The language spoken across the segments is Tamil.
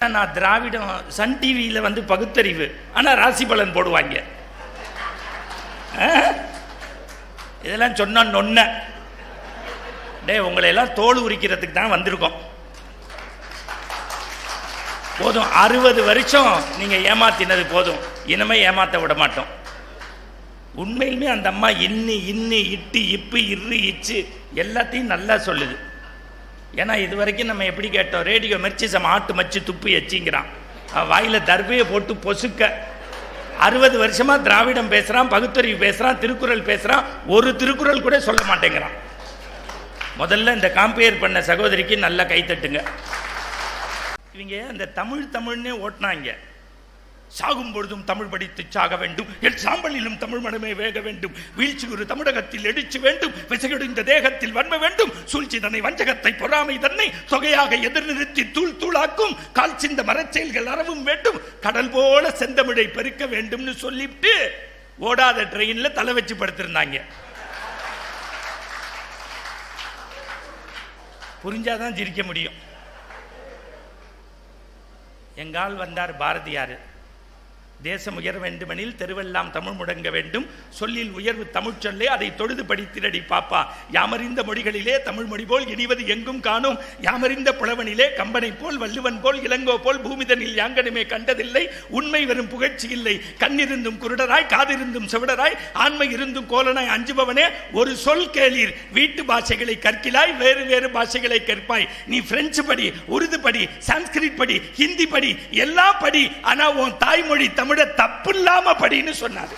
நான் திராவிடம் சன் டிவியில் வந்து பகுத்தறிவு. ஆனால் ராசி பலன் போடுவாங்க. ஆ? இதெல்லாம் சொன்ன நொன்ன. டேய் உங்களை எல்லாம் தோல் உரிக்கிறதுக்கு தான் வந்திருக்கோம். போதும் அறுபது வருஷம் நீங்கள் ஏமாத்தினது போதும். இனிமே ஏமாற்ற விட மாட்டோம். உண்மையிலுமே அந்த அம்மா இன்னி இன்னி இட்டு இப்பு இரு இச்சு எல்லாத்தையும் நல்லா சொல்லுது. ஏன்னா இது வரைக்கும் நம்ம எப்படி கேட்டோம் ரேடியோ மெரிச்சு சம ஆட்டு மச்சு துப்பி எச்சிங்கிறான். வாயில் தர்பையை போட்டு பொசுக்க. அறுபது வருஷமாக திராவிடம் பேசுகிறான் பகுத்தறிவு பேசுகிறான் திருக்குறள் பேசுகிறான் ஒரு திருக்குறள் கூட சொல்ல மாட்டேங்கிறான். முதல்ல இந்த காம்பேர் பண்ண சகோதரிக்கு நல்லா கைத்தட்டுங்க இவங்க அந்த தமிழ் தமிழ்னே ஓட்டினாங்க? சாகும் பொழுதும் தமிழ் படித்து சாக வேண்டும். என் சாம்பலிலும் தமிழ் மனமே வேக வேண்டும். வீழ்ச்சி ஒரு தமிழகத்தில் எழுச்சி வேண்டும். விசையடைந்த தேகத்தில் வன்ம வேண்டும். சூழ்ச்சி தன்னை வஞ்சகத்தை பொறாமை தன்னை தொகையாக எதிர்நிறுத்தி தூள் தூளாக்கும். கால் சிந்த மரச்செயல்கள் அறவும் வேண்டும். கடல் போல செந்தமிழை பெருக்க வேண்டும்னு சொல்லிட்டு ஓடாத ட்ரெயின்ல தலை வச்சு படுத்திருந்தாங்க. புரிஞ்சாதான் ஜிரிக்க முடியும். எங்கால் வந்தார் பாரதியார். தேசம் உயர வேண்டுமெனில் தெருவெல்லாம் தமிழ் முடங்க வேண்டும். சொல்லில் உயர்வு தமிழ் சொல்லே அதை தொழுது படித்திரடி பாப்பா. யாமறிந்த மொழிகளிலே தமிழ் மொழி போல் இனிவது எங்கும் காணும். யாமறிந்த புலவனிலே கம்பனை போல் வள்ளுவன் போல் இளங்கோ போல் பூமிதனில் யாங்கனுமே கண்டதில்லை. உண்மை வரும் புகழ்ச்சி இல்லை. கண்ணிருந்தும் குருடராய் காதிருந்தும் செவிடராய் ஆண்மை இருந்தும் கோலனாய் அஞ்சுபவனே ஒரு சொல் கேளீர். வீட்டு பாஷைகளை கற்கிலாய் வேறு வேறு பாஷைகளை கற்பாய். நீ பிரெஞ்சு படி உருது படி சான்ஸ்கிரிட் படி ஹிந்தி படி எல்லா படி. ஆனா உன் தாய்மொழி தமிழ் தப்பு இல்லாம படின்னு சொன்னாரு.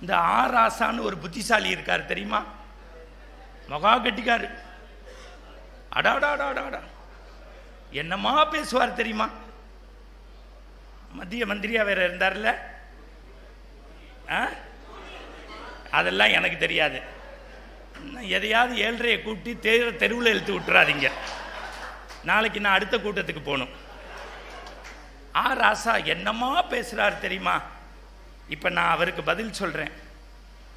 இந்த ஆராசான்னு ஒரு புத்திசாலி இருக்கார் தெரியுமா? மகா கட்டிக்காரு. அடாடாடாடாடா. என்னமா பேசுவார் தெரியுமா? மத்திய மந்திரியா வேற இருந்தார்ல? ஆ? அதெல்லாம் எனக்கு தெரியாது. எதையாவது ஏழ்றையை கூட்டி தெரு தெருவில் இழுத்து விட்டுறாதீங்க. நாளைக்கு நான் அடுத்த கூட்டத்துக்கு போகணும். ஆ ராசா என்னமா பேசுகிறார் தெரியுமா? இப்போ நான் அவருக்கு பதில் சொல்கிறேன்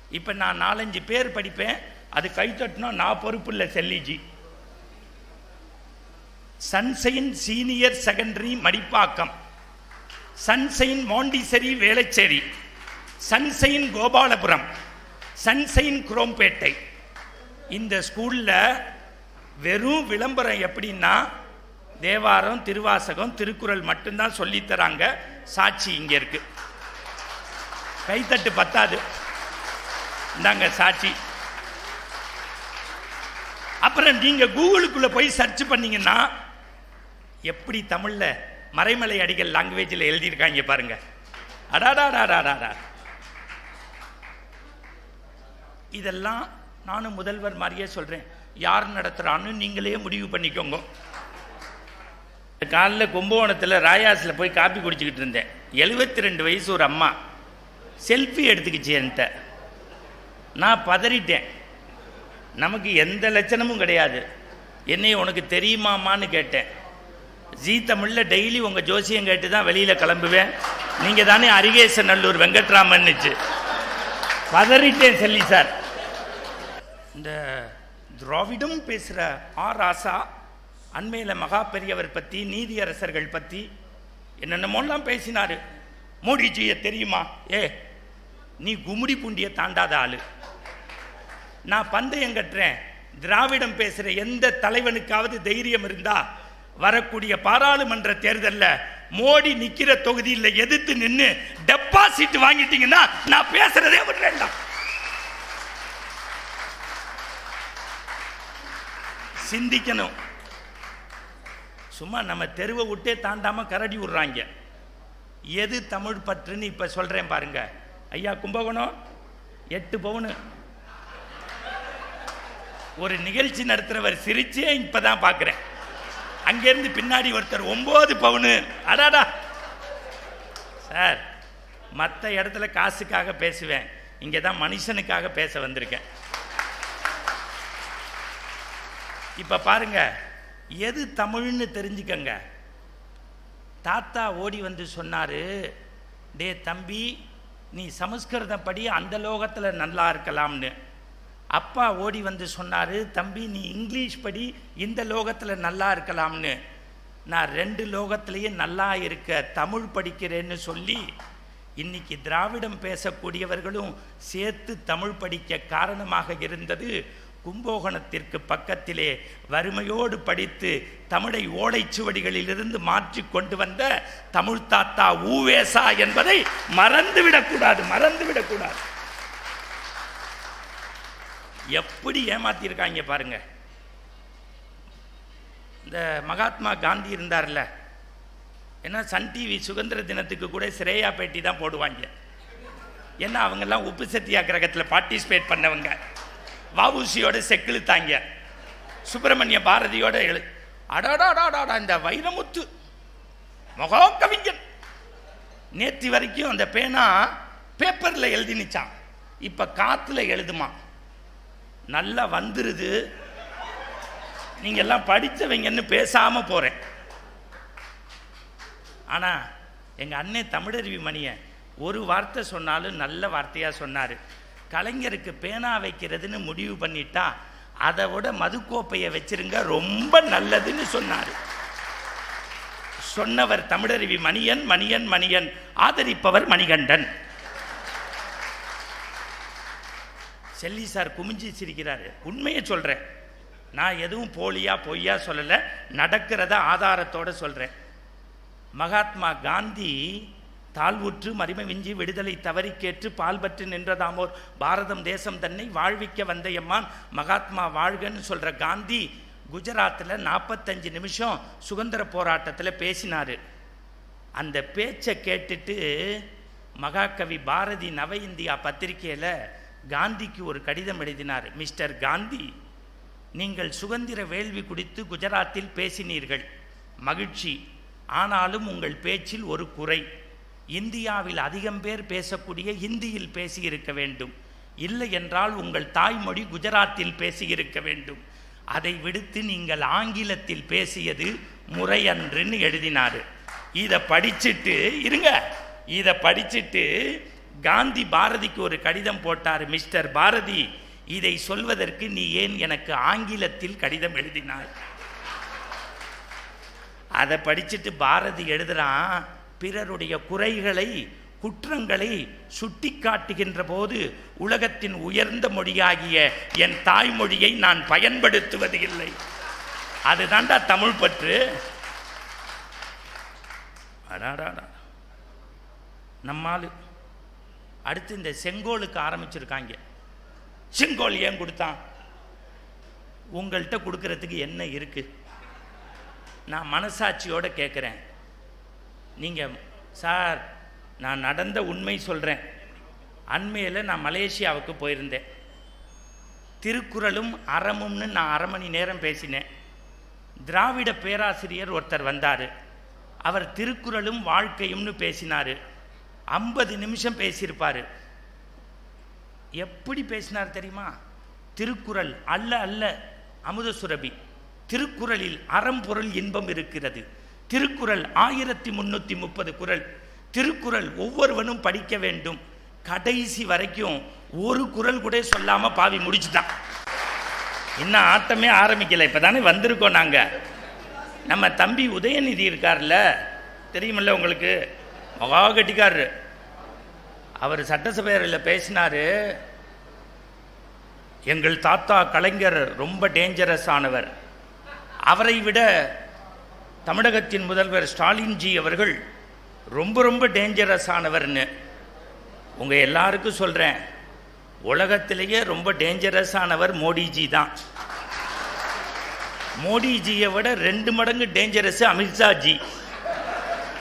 இப்போ நான் நாலஞ்சு பேர் படிப்பேன். அது கைத்தட்டினா நான் பொறுப்பு இல்லை செல்லிஜி. Sunshine senior secondary Madipakkam. Sunshine Montessori Velachery. Sunshine Gopalapuram. Sunshine Chromepet. இந்த ஸ்கூலில் வெறும் விளம்பரம் எப்படின்னா தேவாரம் திருவாசகம் திருக்குறள் மட்டும்தான் சொல்லித் தராங்க. சாட்சி இங்கே இருக்கு. கைத்தட்டு பத்தாது. இந்தாங்க சாட்சி. அப்புறம் நீங்க கூகுளுக்குள்ள போய் சர்ச் பண்ணீங்கன்னா எப்படி தமிழ்ல மறைமலை அடிகள் லாங்குவேஜில் எழுதியிருக்காங்க பாருங்க. அடாடாடாடாடா இதெல்லாம் நானும் முதல்வர் மாதிரியே சொல்கிறேன் யார் நடத்துகிறான்னு நீங்களே முடிவு பண்ணிக்கோங்க. காலைல கும்பகோணத்தில் ராயாஸில் போய் காப்பி குடிச்சிக்கிட்டு இருந்தேன். எழுபத்தி ரெண்டு வயசு ஒரு அம்மா. செல்ஃபி எடுத்துக்கிச்சு என்கிட்ட. நான் பதறிட்டேன். நமக்கு எந்த லட்சணமும் கிடையாது. என்னை உனக்கு தெரியுமாமான்னு கேட்டேன். ஜீ தமிழில் டெய்லி உங்கள் ஜோசியம் கேட்டு தான் வெளியில் கிளம்புவேன். நீங்கள் தானே அரிகேச நல்லூர் வெங்கட்ராமன்னுச்சு. பதறிட்டேன் செல்லி சார். இந்த திராவிடம் பேசுகிற ஆ ராசா அண்மையில் மகா பெரியவர் பற்றி நீதியரசர்கள் பற்றி என்னென்னமோலாம் பேசினார்? மோடிஜியை தெரியுமா? ஏ நீ கும்முடி பூண்டியை தாண்டாத ஆள். நான் பந்தயம் கட்டுறேன். திராவிடம் பேசுகிற எந்த தலைவனுக்காவது தைரியம் இருந்தால் வரக்கூடிய பாராளுமன்ற தேர்தலில் மோடி நிற்கிற தொகுதியில் எதிர்த்து நின்று டெபாசிட் வாங்கிட்டீங்கன்னா நான் பேசுறதே விடுறேன்டா சிந்திக்கணும். சும்மா நம்ம தெருவை விட்டே தாண்டாம கரடி விடுறாங்க. எது தமிழ் பற்றுன்னு இப்ப சொல்றேன் பாருங்க. ஐயா கும்பகோணம்? எட்டு பவுனு. ஒரு நிகழ்ச்சி நடத்துறவர் சிரிச்சே இப்பதான் பார்க்குறேன் அங்கேருந்து பின்னாடி ஒருத்தர் ஒன்பது பவுனு. அடாடா. சார் மற்ற இடத்துல காசுக்காக பேசுவேன். இங்கே தான் மனுஷனுக்காக பேச வந்திருக்கேன். இப்போ பாருங்க எது தமிழ்னு தெரிஞ்சுக்கங்க. தாத்தா ஓடி வந்து சொன்னார் டே தம்பி நீ சமஸ்கிருதம் படி அந்த லோகத்தில் நல்லா இருக்கலாம்னு. அப்பா ஓடி வந்து சொன்னார் தம்பி நீ இங்கிலீஷ் படி இந்த லோகத்தில் நல்லா இருக்கலாம்னு. நான் ரெண்டு லோகத்திலையும் நல்லா இருக்க தமிழ் படிக்கிறேன்னு சொல்லி இன்னைக்கு திராவிடம் பேசக்கூடியவர்களும் சேர்த்து தமிழ் படிக்க காரணமாக இருந்தது. கும்பகோணத்திற்கு பக்கத்திலே வறுமையோடு படித்து தமிழை ஓலைச்சுவடிகளிலிருந்து மாற்றி கொண்டு வந்த தமிழ் தாத்தா ஊவேசா என்பதை மறந்துவிடக்கூடாது மறந்துவிடக்கூடாது எப்படி ஏமாத்திருக்காங்க பாருங்க. இந்த மகாத்மா காந்தி இருந்தார்ல ஏன்னா சன் டிவி சுதந்திர தினத்துக்கு கூட சிரேயா பேட்டி தான் போடுவாங்க. ஏன்னா அவங்கெல்லாம் உப்பு சத்தியாகிரகத்தில் பார்ட்டிசிபேட் பண்ணவங்க. வவுசியோட செக்கிழுத்தாங்க. சுப்பிரமணிய பாரதியோட எழு அடாடாடாடாடா இந்த வைரமுத்து. முகோக்கவிஞன் கவிஞன் நேற்று வரைக்கும் அந்த பேனா பேப்பரில் எழுதினுச்சான் இப்போ காற்றுல எழுதுமா. நல்லா வந்துருது. நீங்கள் எல்லாம் படித்தவங்கன்னு பேசாமல் போகிறேன் ஆனால் எங்கள் அண்ணன் தமிழருவி மணியை ஒரு வார்த்தை சொன்னாலும் நல்ல வார்த்தையாக சொன்னார். கலைஞருக்கு பேனா வைக்கிறதுன்னு முடிவு பண்ணிட்டா அதை விட மதுக்கோப்பையை வச்சிருங்க ரொம்ப நல்லதுன்னு சொன்னார். சொன்னவர் தமிழருவி மணியன் மணியன் மணியன் ஆதரிப்பவர் மணிகண்டன். செல்லி சார் குமிஞ்சி சிரிக்கிறாரு. உண்மையை சொல்கிறேன் நான் எதுவும் போலியா பொய்யா சொல்லலை. நடக்கிறத ஆதாரத்தோட சொல்கிறேன் மகாத்மா காந்தி தாழ்வுற்று மறிமவிஞ்சி விடுதலை தவறி கேட்டு பால் பற்றி நின்றதாமோர். பாரதம் தேசம் தன்னை வாழ்விக்க வந்தையம்மான் மகாத்மா வாழ்கன்னு சொல்கிற காந்தி குஜராத்தில் நாற்பத்தஞ்சு நிமிஷம் சுதந்திர போராட்டத்தில் பேசினார். அந்த பேச்சை கேட்டுட்டு மகாகவி பாரதி நவ இந்தியா பத்திரிகையில் காந்திக்கு ஒரு கடிதம் எழுதினார். மிஸ்டர் காந்தி நீங்கள் சுதந்திர வேள்வி குறித்து குஜராத்தில் பேசினீர்கள். மகிழ்ச்சி. ஆனாலும் உங்கள் பேச்சில் ஒரு குறை. இந்தியாவில் அதிகம் பேர் பேசக்கூடிய ஹிந்தியில் பேசியிருக்க வேண்டும். இல்லை என்றால் உங்கள் தாய்மொழி குஜராத்தில் பேசியிருக்க வேண்டும். அதை விடுத்து நீங்கள் ஆங்கிலத்தில் பேசியது முறையன்றுன்னு எழுதினார். இதை படிச்சுட்டு இருங்க. இதை படிச்சுட்டு காந்தி பாரதிக்கு ஒரு கடிதம் போட்டார் மிஸ்டர் பாரதி. இதை சொல்வதற்கு நீ ஏன் எனக்கு ஆங்கிலத்தில் கடிதம் எழுதினாய்? அதை படிச்சுட்டு பாரதி எழுதுறான் பிறருடைய குறைகளை குற்றங்களை சுட்டி காட்டுகின்ற போது உலகத்தின் உயர்ந்த மொழியாகிய என் தாய்மொழியை நான் பயன்படுத்துவது இல்லை. அதுதான்டா தமிழ் பற்று. அடாடாடா. நம்மால் அடுத்து இந்த செங்கோலுக்கு ஆரம்பிச்சிருக்காங்க. செங்கோல் ஏன் கொடுத்தான்? உங்கள்கிட்ட கொடுக்கறதுக்கு என்ன இருக்கு? நான் மனசாட்சியோட கேட்குறேன் நீங்கள் சார் நான் நடந்த உண்மை சொல்கிறேன் அண்மையில் நான் மலேசியாவுக்கு போயிருந்தேன். திருக்குறளும் அறமும்னு நான் அரை மணி நேரம் பேசினேன். திராவிட பேராசிரியர் ஒருத்தர் வந்தார். அவர் திருக்குறளும் வாழ்க்கையும்னு பேசினார். ஐம்பது நிமிஷம் பேசியிருப்பார். எப்படி பேசினார் தெரியுமா? திருக்குறள் அல்ல அல்ல அமுத சுரபி திருக்குறளில் அறம்பொருள் இன்பம் இருக்கிறது. திருக்குறள் ஆயிரத்தி முன்னூற்றி முப்பது குறள். திருக்குறள் ஒவ்வொருவனும் படிக்க வேண்டும். கடைசி வரைக்கும் ஒரு குறள் கூட சொல்லாமல் பாவி முடிச்சுட்டான். இன்னும் ஆட்டமே ஆரம்பிக்கல. இப்போ தானே வந்திருக்கோம் நாங்கள் நம்ம தம்பி உதயநிதி இருக்கார்ல. தெரியுமில்ல உங்களுக்கு? மகா கட்டிக்காரரு. அவர் சட்டசபையில் பேசினார். எங்கள் தாத்தா கலைஞர் ரொம்ப டேஞ்சரஸ் ஆனவர். அவரை விட தமிழகத்தின் முதல்வர் ஸ்டாலின்ஜி அவர்கள் ரொம்ப ரொம்ப டேஞ்சரஸ் ஆனவர்னு. உங்கள் எல்லாருக்கும் சொல்கிறேன் உலகத்திலேயே ரொம்ப டேஞ்சரஸ் ஆனவர் மோடிஜி தான். மோடிஜியை விட ரெண்டு மடங்கு டேஞ்சரஸ் அமித்ஷாஜி.